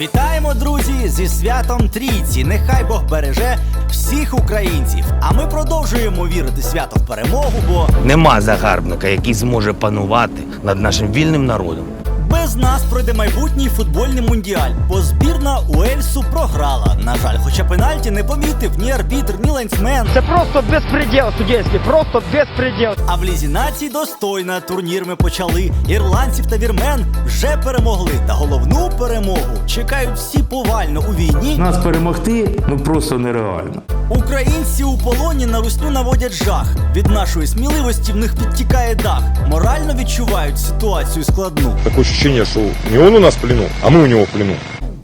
Вітаємо, друзі, зі святом Трійці. Нехай Бог береже всіх українців. А ми продовжуємо вірити свято в перемогу, бо Нема загарбника, який зможе панувати над нашим вільним народом. Без нас пройде майбутній футбольний мундіаль, бо збірна Уельсу програла. На жаль, хоча пенальті не помітив ні арбітр, ні лайнсмен. Це просто безпреділ судейський, просто безпреділ. А в лізі націй достойно турнір ми почали. Ірландців та вірмен вже перемогли. Та головну перемогу чекають всі повально у війні. Нас перемогти ну просто нереально. Українці у полоні на русню наводять жах. Від нашої сміливості в них підтікає дах. Морально відчувають ситуацію складну. Таке відчуття, що не він у нас в плену, а ми у нього в плену.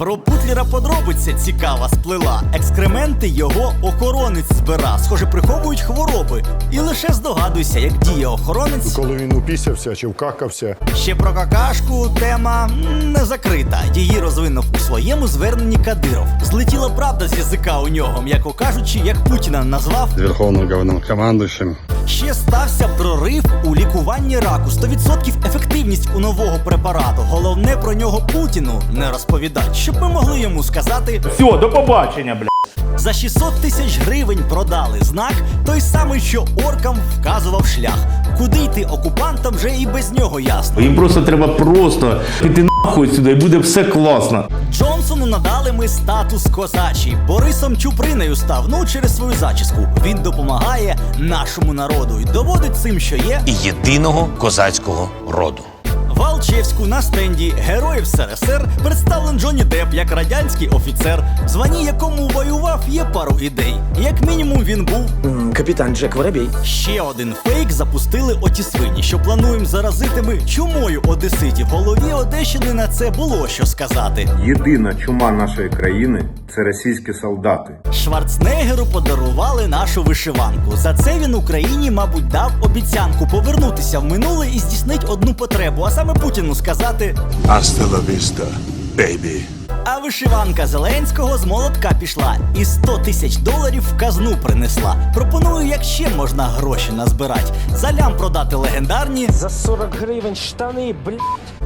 Про Путлера подробиця цікава сплила. Екскременти його охоронець збира. Схоже, приховують хвороби. І лише здогадуйся, як діє охоронець. Коли він упісявся чи вкакався, Ще про какашку тема м, не закрита. Її розвинув у своєму зверненні Кадиров. Злетіла правда з язика у нього, м'яко кажучи, як Путіна назвав. Верховным главнокомандующим. Ще стався прорив лікуванні раку. 100% ефективність у нового препарату. Головне про нього Путіну не розповідать, щоб ми могли йому сказати. Все, до побачення, бля. За 600 тисяч гривень продали знак, той самий, що оркам вказував шлях. Куди йти окупантам вже і без нього ясно. Їм просто треба просто піти нахуй сюди і буде все класно. Джонсону надали ми статус козачий. Борисом Чупринею став ну через свою зачіску. Він допомагає нашому народу і доводить цим, що є. І єдиного козацького роду. Валчевську на стенді героїв СРСР представлен Джонні Депп як радянський офіцер, в званні якому воював є пару ідей. Як мінімум, він був Капітан Джек Воробей. Ще один фейк запустили оті свині, що плануємо заразити ми чумою одеситів. Голові Одещини на це було що сказати. Єдина чума нашої країни це російські солдати. Шварценеггеру подарували нашу вишиванку. За це він Україні, мабуть, дав обіцянку повернутися в минуле і здійснить одну потребу, а саме Путіну сказати. La vista. А вишиванка Зеленського з молотка пішла і 100 тисяч доларів в казну принесла. Пропоную, як ще можна гроші назбирать. За лям продати легендарні. За 40 гривень штани, бля.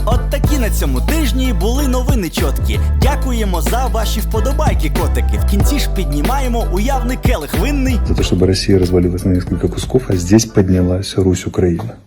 От такі на цьому тижні були новини чіткі. Дякуємо за ваші вподобайки, котики. В кінці ж піднімаємо уявний келих винний. за то, чтобы Россия развалилась на несколько кусков, а здесь поднялась Русь Украина.